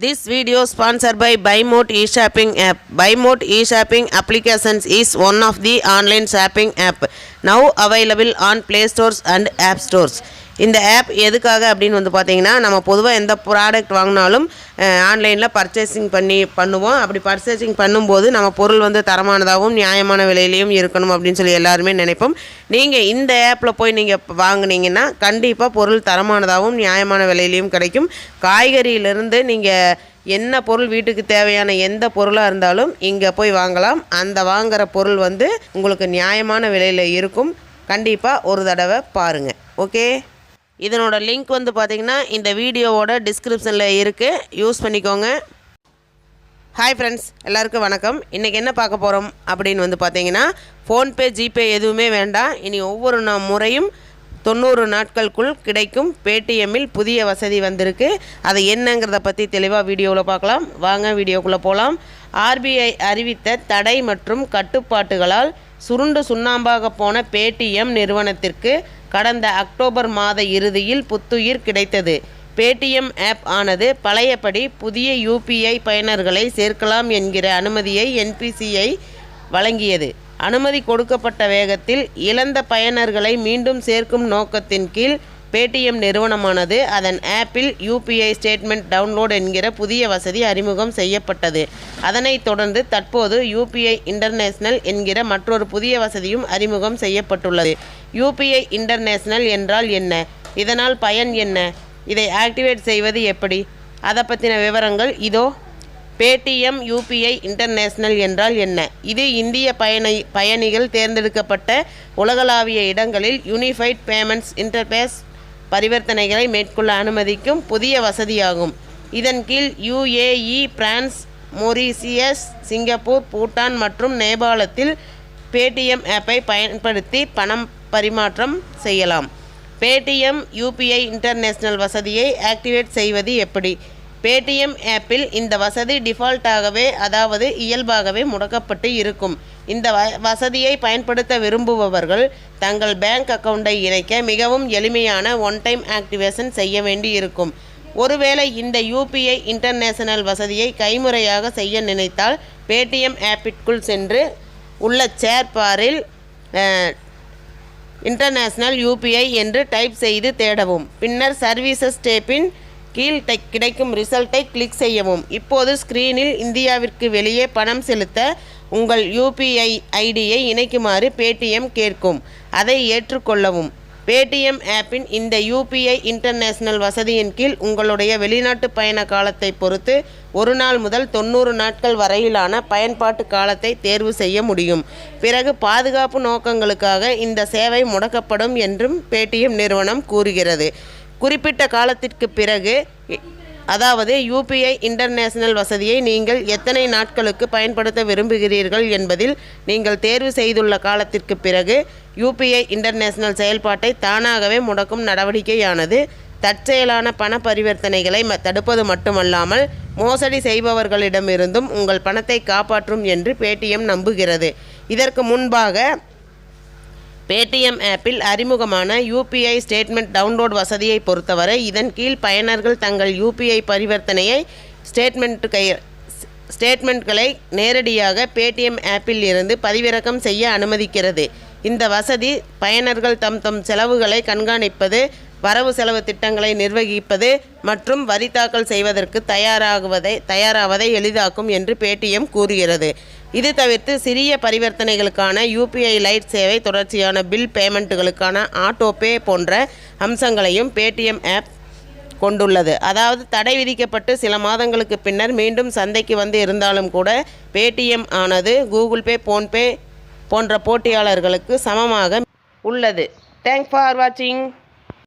This video sponsored by BuyMote e-shopping app. BuyMote e-shopping applications is one of the online shopping app now available on Play Stores and App Stores. இந்த app எதுக்காக அப்படின்னு வந்து பார்த்தீங்கன்னா நம்ம பொதுவாக எந்த product வாங்கினாலும் ஆன்லைனில் பர்ச்சேசிங் பண்ணி பண்ணுவோம். அப்படி பர்ச்சேசிங் பண்ணும்போது நம்ம பொருள் வந்து தரமானதாகவும் நியாயமான விலையிலையும் இருக்கணும் அப்படின்னு சொல்லி எல்லாருமே நினைப்போம். நீங்கள் இந்த ஆப்பில் போய் நீங்கள் வாங்குனீங்கன்னா கண்டிப்பாக பொருள் தரமானதாகவும் நியாயமான விலையிலையும் கிடைக்கும். காய்கறியிலிருந்து நீங்கள் என்ன பொருள் வீட்டுக்கு தேவையான எந்த பொருளாக இருந்தாலும் இங்கே போய் வாங்கலாம். அந்த வாங்குகிற பொருள் வந்து உங்களுக்கு நியாயமான விலையில் இருக்கும். கண்டிப்பாக ஒரு தடவை பாருங்கள் ஓகே? இதனோட லிங்க் வந்து பார்த்திங்கன்னா இந்த வீடியோவோட டிஸ்கிரிப்ஷனில் இருக்குது யூஸ் பண்ணிக்கோங்க. ஹாய் ஃப்ரெண்ட்ஸ் எல்லாருக்கும் வணக்கம். இன்றைக்கி என்ன பார்க்க போகிறோம் அப்படின்னு வந்து பார்த்தீங்கன்னா ஃபோன்பே ஜிபே எதுவுமே வேண்டாம். இனி ஒவ்வொரு நா முறையும் தொண்ணூறு நாட்களுக்குள் கிடைக்கும் பேடிஎம்மில் புதிய வசதி வந்திருக்கு. அது என்னங்கிறத பற்றி தெளிவாக வீடியோவில் பார்க்கலாம். வாங்க வீடியோக்குள்ளே போகலாம் ஆர்பிஐ அறிவித்த தடை மற்றும் கட்டுப்பாட்டுகளால் சுருண்டு சுண்ணாம்பாக போன பேடிஎம் நிறுவனத்திற்கு கடந்த அக்டோபர் மாத இறுதியில் புத்துயிர் கிடைத்தது. பேடிஎம் ஆப் ஆனது பழையபடி புதிய யூபிஐ பயனர்களை சேர்க்கலாம் என்கிற அனுமதியை என்பிசிஐ வழங்கியது. அனுமதி கொடுக்கப்பட்ட வேகத்தில் இழந்த பயனர்களை மீண்டும் சேர்க்கும் நோக்கத்தின் கீழ் பேடிஎம் நிறுவனமானது அதன் ஆப்பில் யூபிஐ ஸ்டேட்மெண்ட் டவுன்லோட் என்கிற புதிய வசதி அறிமுகம் செய்யப்பட்டது. அதனைத் தொடர்ந்து தற்போது யூபிஐ இன்டர்நேஷனல் என்கிற மற்றொரு புதிய வசதியும் அறிமுகம் செய்யப்பட்டுள்ளது. யூபிஐ இன்டர்நேஷனல் என்றால் என்ன? இதனால் பயன் என்ன? இதை ஆக்டிவேட் செய்வது எப்படி? அதை பற்றின விவரங்கள் இதோ. பேடிஎம் யூபிஐ இன்டர்நேஷனல் என்றால் என்ன? இது இந்திய பயணி பயணிகள் தேர்ந்தெடுக்கப்பட்ட உலகளாவிய இடங்களில் யூனிஃபைட் பேமெண்ட்ஸ் இன்டர்பேஸ் பரிவர்த்தனைகளை மேற்கொள்ள அனுமதிக்கும் புதிய வசதியாகும். இதன் கீழ் UAE France Mauritius Singapore Bhutan மற்றும் நேபாளத்தில் பேடிஎம் ஆப்பை பயன்படுத்தி பணம் பரிமாற்றம் செய்யலாம். பேடிஎம் யூபிஐ இன்டர்நேஷனல் வசதியை ஆக்டிவேட் செய்வது எப்படி? பேடிஎம் ஆப்பில் இந்த வசதி டிஃபால்ட்டாகவே அதாவது இயல்பாகவே முடக்கப்பட்டு இருக்கும். இந்த வ வசதியை பயன்படுத்த விரும்புபவர்கள் தங்கள் பேங்க் அக்கவுண்டை இணைக்க மிகவும் எளிமையான ஒன் டைம் ஆக்டிவேஷன் செய்ய வேண்டி இருக்கும் ஒருவேளை இந்த யூபிஐ இன்டர்நேஷனல் வசதியை கைமுறையாக செய்ய நினைத்தால் பேடிஎம் ஆப்பிற்குள் சென்று உள்ள சேர்பாரில் இன்டர்நேஷ்னல் இன்டர்நேஷனல் யூபிஐ என்று டைப் செய்து தேடவும். பின்னர் சர்வீசஸ் டேப்பின் கீழ் கிடைக்கும் ரிசல்ட்டை கிளிக் செய்யவும். இப்போது ஸ்க்ரீனில் இந்தியாவிற்கு வெளியே பணம் செலுத்த உங்கள் யூபிஐ ஐடியை இணைக்குமாறு பேடிஎம் கேட்கும். அதை ஏற்றுக்கொள்ளவும். பேடிஎம் ஆப்பின் இந்த யூபிஐ இன்டர்நேஷனல் வசதியின் கீழ் உங்களுடைய வெளிநாட்டு பயண காலத்தை பொறுத்து ஒரு நாள் முதல் தொண்ணூறு நாட்கள் வரையிலான பயன்பாட்டு காலத்தை தேர்வு செய்ய முடியும். பிறகு பாதுகாப்பு நோக்கங்களுக்காக இந்த சேவை முடக்கப்படும் என்றும் பேடிஎம் நிறுவனம் கூறுகிறது. குறிப்பிட்ட காலத்திற்கு பிறகு அதாவது யூபிஐ இன்டர்நேஷனல் வசதியை நீங்கள் எத்தனை நாட்களுக்கு பயன்படுத்த விரும்புகிறீர்கள் என்பதில் நீங்கள் தேர்வு செய்துள்ள காலத்திற்கு பிறகு யூபிஐ இன்டர்நேஷனல் செயல்பாட்டை தானாகவே முடக்கும் நடவடிக்கையானது தற்செயலான பண பரிவர்த்தனைகளை தடுப்பது மட்டுமல்லாமல் மோசடி செய்பவர்களிடமிருந்தும் உங்கள் பணத்தை காப்பாற்றும் என்று பேடிஎம் நம்புகிறது. இதற்கு முன்பாக பேடிஎம் ஆப்பில் அறிமுகமான யூபிஐ ஸ்டேட்மெண்ட் டவுன்லோட் வசதியை பொறுத்தவரை இதன் கீழ் பயனர்கள் தங்கள் யூபிஐ பரிவர்த்தனையை ஸ்டேட்மெண்ட் கை ஸ்டேட்மெண்ட்களை நேரடியாக பேடிஎம் ஆப்பில் இருந்து பதிவிறக்கம் செய்ய அனுமதிக்கிறது. இந்த வசதி பயனர்கள் தம் தம் செலவுகளை கண்காணிப்பது வரவு செலவு திட்டங்களை நிர்வகிப்பது மற்றும் வரி தாக்கல் செய்வதற்கு தயாராகுவதை தயாராவதை எளிதாக்கும் என்று பேடிஎம் கூறுகிறது. இது தவிர்த்து சிறிய பரிவர்த்தனைகளுக்கான யூபிஐ லைட் சேவை தொடர்ச்சியான பில் பேமெண்ட்டுகளுக்கான ஆட்டோபே போன்ற அம்சங்களையும் பேடிஎம் ஆப் கொண்டுள்ளது. அதாவது தடை விதிக்கப்பட்டு சில மாதங்களுக்கு பின்னர் மீண்டும் சந்தைக்கு வந்து இருந்தாலும் கூட பேடிஎம் ஆனது கூகுள் பே ஃபோன்பே போன்ற போட்டியாளர்களுக்கு சமமாக உள்ளது. தேங்க்ஸ் ஃபார் வாட்சிங்